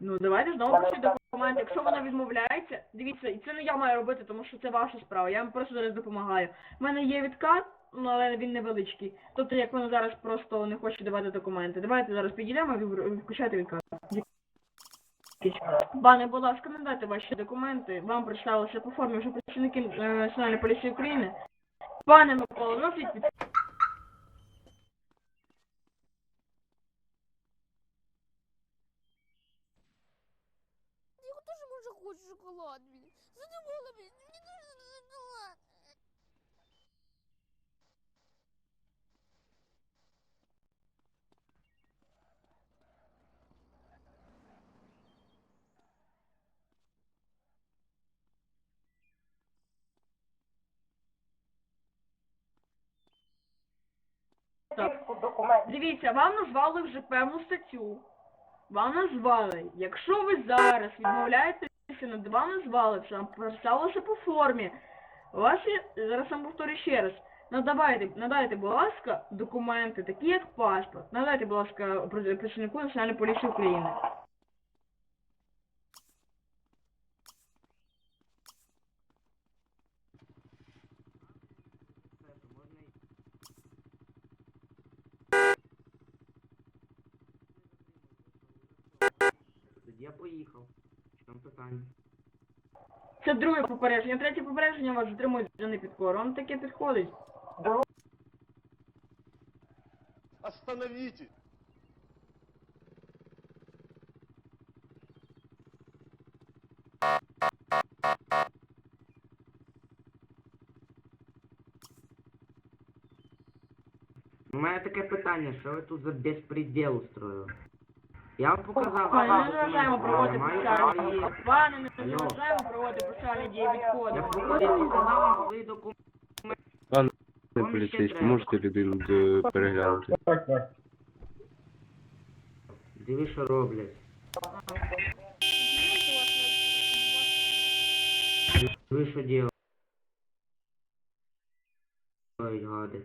Ну давайте знову пишіть документи. Якщо вона відмовляється, дивіться, і це не я маю робити, тому що це ваша справа. Я вам просто зараз допомагаю. У мене є відкат, ну але він невеличкий. Тобто, як вона зараз просто не хоче давати документи. Давайте зараз підійдемо і включайте відкат. Пане, будь ласка, надайте ваші документи. Вам представилися по формі вже працівники е, Національної поліції України. Пане Микола, носіть під хочу шоколад, блін. Задумала, блін. Мені дуже шоколад. Дивіться, вам назвали вже певну статтю. Вам назвали. Якщо ви зараз відмовляєтеся, над вам назвали, це вам представилося по формі. Ваші, зараз вам повторю ще раз. Надавайте, надайте, будь ласка, документи, такі як паспорт. Надайте, будь ласка, працівнику Національної поліції України. Я поїхав. Що там питання? Це друге попередження. Третє попередження вас затримують за непідкору. Вам таке підходить. Остановите! У мене таке питання, що ви тут за безпреділ устроїли? Я вам показав, Пане, не заважаємо проводити право дії. Пане, не Алло. заважаємо проводити процесуальні дії Я відходу. показав вам свої документи. Пане поліцейський, можете людину д- переглянути? Диви, що роблять. Диви, що ділають, гади.